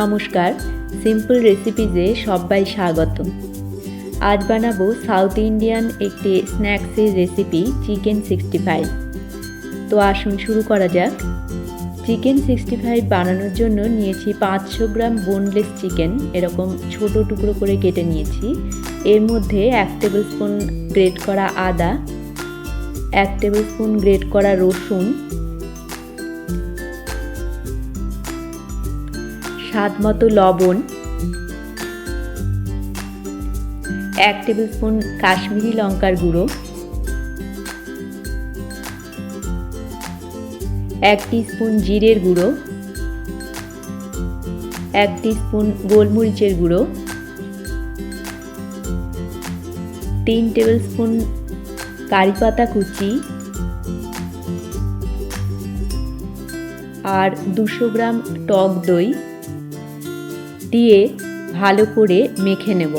নমস্কার সিম্পল রেসিপিজে সবাই স্বাগত আজ বানাবো সাউথ ইন্ডিয়ান একটি স্ন্যাক্সের রেসিপি চিকেন সিক্সটি ফাইভ তো আসুন শুরু করা যাক। চিকেন সিক্সটি ফাইভ বানানোর জন্য নিয়েছি পাঁচশো গ্রাম বোনলেস চিকেন এরকম ছোট টুকরো করে কেটে নিয়েছি। এর মধ্যে এক টেবিল স্পুন গ্রেট করা আদা, এক টেবিল স্পুন গ্রেট করা রসুন স্বাদ মতো লবণ, এক টেবিল স্পুন কাশ্মীরি লঙ্কার গুঁড়ো, এক স্পুন জিরের গুঁড়ো, এক স্পুন গোলমরিচের গুঁড়ো, তিন টেবিল স্পুন কারি পাতা কুচি আর দুশো গ্রাম টক দই দিয়ে ভালো করে মেখে নেব।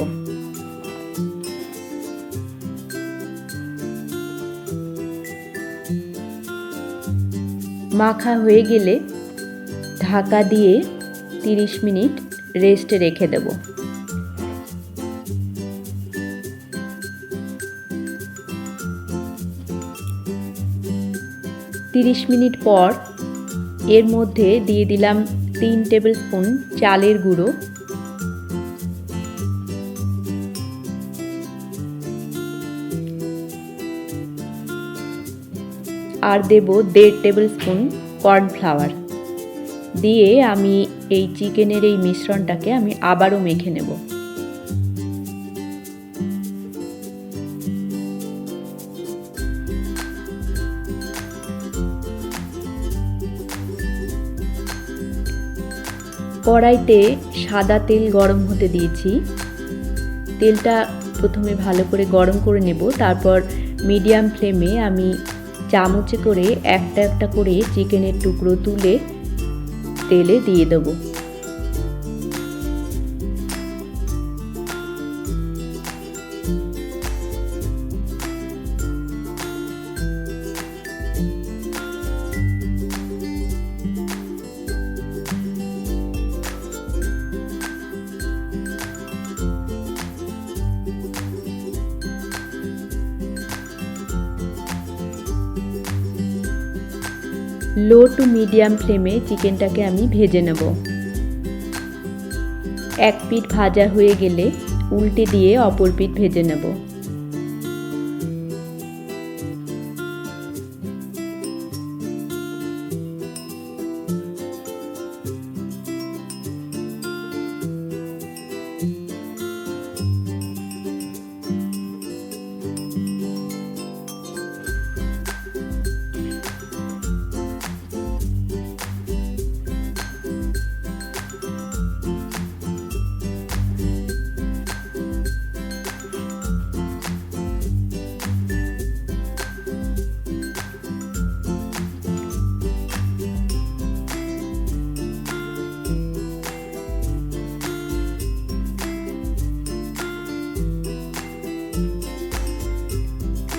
মাখা হয়ে গেলে ঢাকা দিয়ে তিরিশ মিনিট রেস্টে রেখে দেব। তিরিশ মিনিট পর এর মধ্যে দিয়ে দিলাম তিন টেবিল স্পুন চালের গুঁড়ো। আর দেব দেড় টেবিল স্পুন কর্নফ্লাওয়ার। দিয়ে আমি এই চিকেনের এই মিশ্রণটাকে আমি আবারও মেখে নেব। কড়াইতে সাদা তেল গরম হতে দিয়েছি। তেলটা প্রথমে ভালো করে গরম করে নেব, তারপর মিডিয়াম ফ্লেমে আমি চামচে করে একটা একটা করে চিকেনের টুকরো তুলে তেলে দিয়ে দেবো। লো টু মিডিয়াম ফ্লেমে চিকেনটাকে আমি ভেজে নেব। এক পিঠ ভাজা হয়ে গেলে উল্টে দিয়ে অপর পিঠ ভেজে নেব।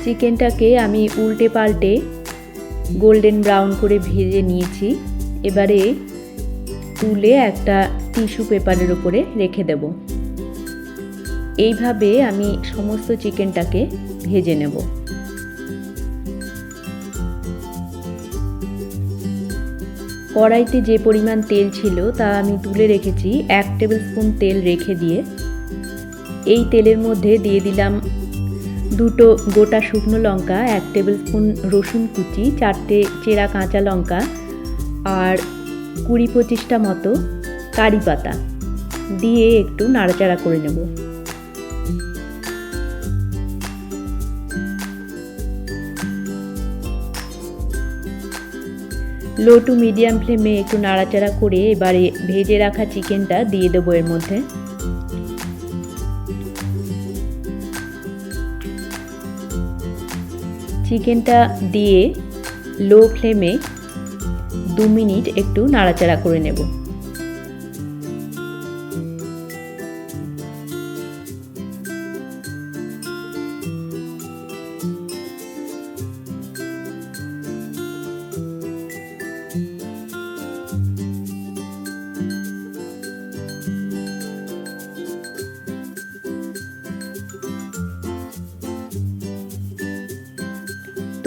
চিকেনটাকে আমি উল্টে পাল্টে গোল্ডেন ব্রাউন করে ভেজে নিয়েছি। এবারে তুলে একটা টিস্যু পেপারের উপরে রেখে দেব। এইভাবে আমি সমস্ত চিকেনটাকে ভেজে নেব। কড়াইতে যে পরিমাণ তেল ছিল তা আমি তুলে রেখেছি। এক টেবিল স্পুন তেল রেখে দিয়ে এই তেলের মধ্যে দিয়ে দিলাম দুটো গোটা শুকনো লঙ্কা, এক টেবিল স্পুন রসুন কুচি, চারটে চেরা কাঁচা লঙ্কা আর কুড়ি পঁচিশটা মতো কারি পাতা দিয়ে একটু নাড়াচাড়া করে নেব। লো টু মিডিয়াম ফ্লেমে একটু নাড়াচাড়া করে এবারে ভেজে রাখা চিকেনটা দিয়ে দেবো এর মধ্যে। চিকেনটা দিয়ে লো ফ্লেমে দু মিনিট একটু নাড়াচাড়া করে নেব।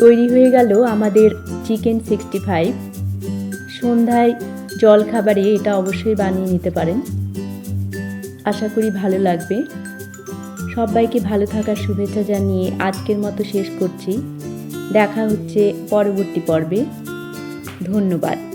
তৈরি হয়ে গেল আমাদের চিকেন সিক্সটি ফাইভ। সন্ধ্যায় জল খাবারে এটা অবশ্যই বানিয়ে নিতে পারেন। আশা করি ভালো লাগবে। সবাইকে ভালো থাকার শুভেচ্ছা জানিয়ে আজকের মতো শেষ করছি। দেখা হচ্ছে পরবর্তী পর্বে। ধন্যবাদ।